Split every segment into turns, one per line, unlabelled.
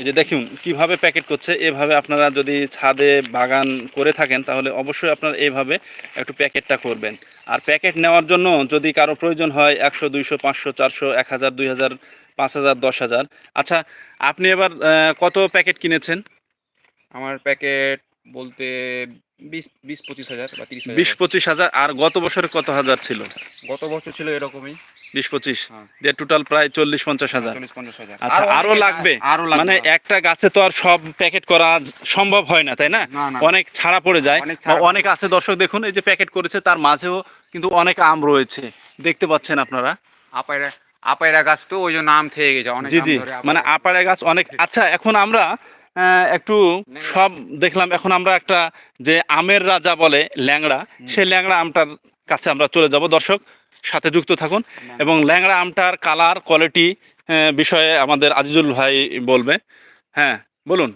এই যে দেখুন, কীভাবে প্যাকেট করছে, এভাবে আপনারা যদি ছাদে বাগান করে থাকেন, তাহলে অবশ্যই আপনারা এইভাবে একটু প্যাকেটটা করবেন। আর প্যাকেট নেওয়ার জন্য যদি কারও প্রয়োজন হয়, একশো, দুইশো, পাঁচশো, চারশো, এক হাজার, দুই হাজার, পাঁচ হাজার, দশ হাজার। আচ্ছা আপনি এবার কত প্যাকেট কিনেছেন?
আমার প্যাকেট বলতে বিশ পঁচিশ হাজার বা তিরিশ
বিশ পঁচিশ হাজার আর গত বছরে কত হাজার ছিল?
গত বছর ছিল এরকমই।
বিশ পঁচিশ?
হ্যাঁ।
যে টোটাল প্রায় চল্লিশ পঞ্চাশ হাজার। আচ্ছা আরও লাগবে? মানে
হ্যাঁ।
একটা গাছে তো আর সব প্যাকেট করা সম্ভব হয় না তাই না? অনেক ছাড়া পড়ে যায়।
অনেক
আছে দর্শক দেখুন এই যে প্যাকেট করেছে তার মাঝেও কিন্তু অনেক আম রয়েছে। দেখতে পাচ্ছেন আপনারা?
আপাইরা আপাইরা গাছ তো ওই জন্য আম থেকে গেছে অনেক
জি জি। মানে আপাড়ে গাছ অনেক আচ্ছা এখন আমরা একটু সব দেখলাম। এখন আমরা একটা যে আমের রাজা বলে ল্যাংড়া সেই ল্যাংড়া আমটার কাছে আমরা চলে যাব। দর্শক সাথে যুক্ত থাকুন। এবং ল্যাংড়া আমটার কালার কোয়ালিটি বিষয়ে আমাদের আজিজুল ভাই বলবে। হ্যাঁ বলুন।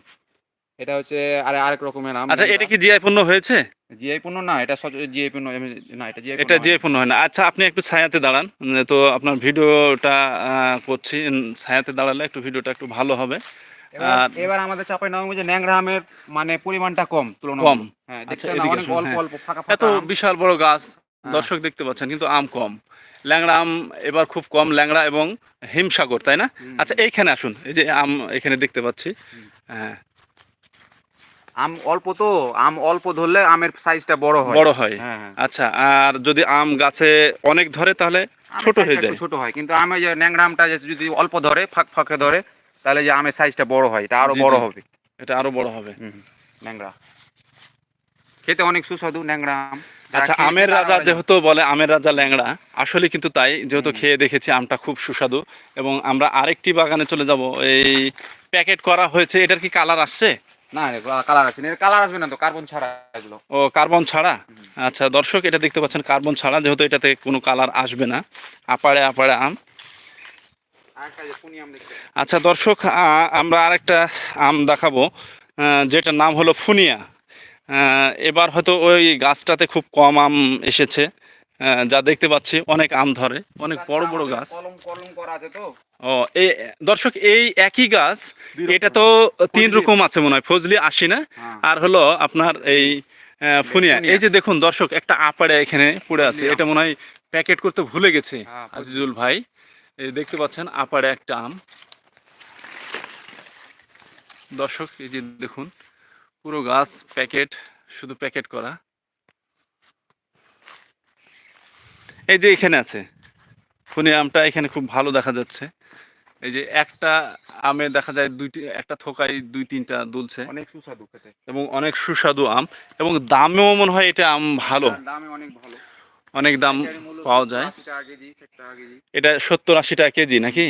এটা হচ্ছে আরে আরেক রকমের আম।
আচ্ছা এটা কি জিআই পূর্ণ হয়েছে?
জিআই পণ্য না এটা জিআই পণ্য না এটা জিআই
এটা জিআই পূর্ণ হয় না। আচ্ছা আপনি একটু ছায়াতে দাঁড়ান। তো আপনার ভিডিওটা আহ, করছি। ছায়াতে দাঁড়ালে একটু ভিডিওটা একটু ভালো হবে।
এবার আমাদের চাপাই নবাবগঞ্জে ন্যাংরা আমের মানে পরিমাণটা কম
কম।
হ্যাঁ
আচ্ছা,
দেখতে অনেক অল্প
হ্যাঁ।
অল্প ফাঁকা
এত বিশাল বড় গাছ
হ্যাঁ।
দর্শক দেখতে পাচ্ছেন কিন্তু আম কম। ল্যাংড়া আম এবার খুব কম ল্যাংড়া এবং হিমসাগর তাই না? আচ্ছা এইখানে আসুন এই যে আম এখানে দেখতে পাচ্ছি। হ্যাঁ।
আম অল্প তো আম অল্প ধরলে আমের সাইজটা বড় হয়।
বড় হয়। আচ্ছা আর যদি আম গাছে অনেক ধরে তাহলে ছোট হয়ে যায়।
ছোট হয় কিন্তু আমে যে ন্যাংরা আমটা যদি অল্প ধরে ফাঁক ফাঁকে ধরে তাহলে যে আমের সাইজটা বড় হয় এটা
আরও
বড় হবে।
এটা আরও বড় হবে।
ন্যাংরা। খেতে অনেক সুস্বাদু ন্যাংরা আম।
আচ্ছা আমের রাজা যেহেতু বলে আমের রাজা ল্যাংড়া আসলে কিন্তু তাই যেহেতু খেয়ে দেখেছি আমটা খুব সুস্বাদু। এবং আমরা আরেকটি বাগানে চলে যাব এই প্যাকেট করা হয়েছে এটার কি কালার আসছে?
না কালার আসে কালার আসবে না তো কার্বন ছাড়া এগুলো।
ও কার্বন ছাড়া? আচ্ছা দর্শক এটা দেখতে পাচ্ছেন কার্বন ছাড়া যেহেতু এটাতে কোনো কালার আসবে না। আপাড়ে আপাড়ে আম
আরেকটা যে পুনি আম দেখতে
আচ্ছা দর্শক আমরা আরেকটা আম দেখাবো যেটার নাম হলো ফুনিয়া। এবার হয়তো ওই গাছটাতে খুব কম আম এসেছে যা দেখতে পাচ্ছি অনেক আম ধরে অনেক বড় বড় গাছ। ও এই দর্শক এই একই গাছ এটা তো তিন রকম আছে মনে হয় ফজলি আসি না?
হ্যাঁ।
আর হলো আপনার এই ফুনিয়া। এই যে দেখুন দর্শক একটা আপাড়ে এখানে পড়ে আছে এটা মনে হয় প্যাকেট করতে ভুলে গেছে
হ্যাঁ,
আজিজুল ভাই। দেখতে পাচ্ছেন আপারে একটা আম। দর্শক এই যে দেখুন পুরো গাছ প্যাকেট শুধু প্যাকেট করা। এই যে এখানে আছে ফুনিয়া আমটা এখানে খুব ভালো দেখা যাচ্ছে। এই যে একটা আমে দেখা যায় দুইটি একটা থোকায় দুই তিনটা দুলছে।
অনেক সুস্বাদু খেতে।
এবং অনেক সুস্বাদু আম এবং দামেও মনে হয় এটা আম ভালো।
দামে অনেক ভালো।
অনেক দাম পাওয়া যায়।
80 টাকা কেজি 60 টাকা কেজি
এটা সত্তর আশি টাকা কেজি নাকি।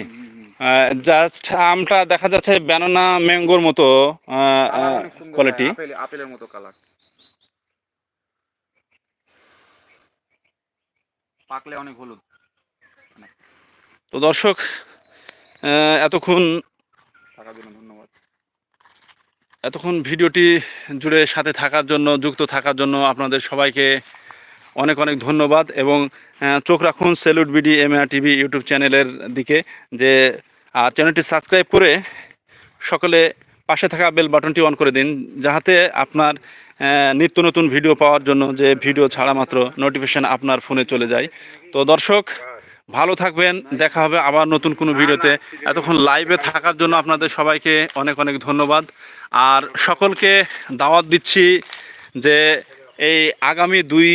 জাস্ট আমটা দেখা যাচ্ছে ব্যানানা ম্যাঙ্গোর মতো কোয়ালিটি
আপেলের মতো কালার পাকলে অনেক হলুদ।
তো দর্শক এতক্ষণ
ধন্যবাদ।
এতক্ষণ ভিডিওটি জুড়ে সাথে থাকার জন্য যুক্ত থাকার জন্য আপনাদের সবাইকে অনেক অনেক ধন্যবাদ এবং চোখ রাখুন salute BD M TV YouTube চ্যানেলের দিকে যে আর চ্যানেলটি সাবস্ক্রাইব করে সকলে পাশে থাকা বেল বাটনটি অন করে দিন, যাহাতে আপনার নিত্য নতুন ভিডিও পাওয়ার জন্য যে ভিডিও ছাড়া মাত্র নোটিফিকেশান আপনার ফোনে চলে যায়। তো দর্শক, ভালো থাকবেন, দেখা হবে আবার নতুন কোনো ভিডিওতে এতক্ষণ লাইভে থাকার জন্য আপনাদের সবাইকে অনেক অনেক ধন্যবাদ। আর সকলকে দাওয়াত দিচ্ছি যে এই আগামী দুই,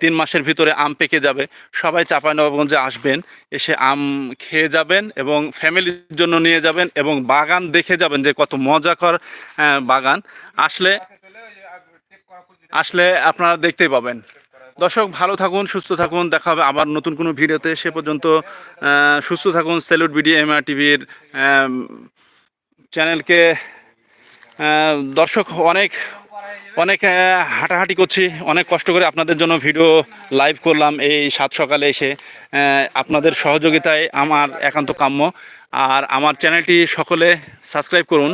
তিন মাসের ভিতরে আম পেকে যাবে। সবাই চাঁপাইনবাবগঞ্জে আসবেন, এসে আম খেয়ে যাবেন এবং ফ্যামিলির জন্য নিয়ে যাবেন এবং বাগান দেখে যাবেন যে কত মজাকর বাগান। আসলে আসলে আপনারা দেখতেই পাবেন। দর্শক, ভালো থাকুন, সুস্থ থাকুন, দেখা হবে আবার নতুন কোনো ভিডিওতে। সে পর্যন্ত সুস্থ থাকুন সেলুট বিডি এম আর টিভির চ্যানেলকে। দর্শক, অনেক অনেক হাঁটাহাঁটি করছি। অনেক কষ্ট করে আপনাদের জন্য ভিডিও লাইভ করলাম এই সাত সকালে এসে। আপনাদের সহযোগিতায় আমার একান্ত কাম্য। আর আমার চ্যানেলটি সকলে সাবস্ক্রাইব করুন।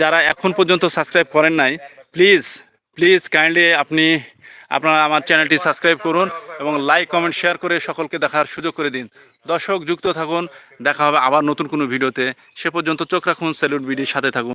যারা এখন পর্যন্ত সাবস্ক্রাইব করেন নাই প্লিজ প্লিজ কাইন্ডলি আপনি আপনারা আমার চ্যানেলটি সাবস্ক্রাইব করুন এবং লাইক কমেন্ট শেয়ার করে সকলকে দেখার সুযোগ করে দিন। দর্শক যুক্ত থাকুন। দেখা হবে আবার নতুন কোনো ভিডিওতে সে পর্যন্ত চোখ রাখুন। স্যালুট বিডির সাথে থাকুন।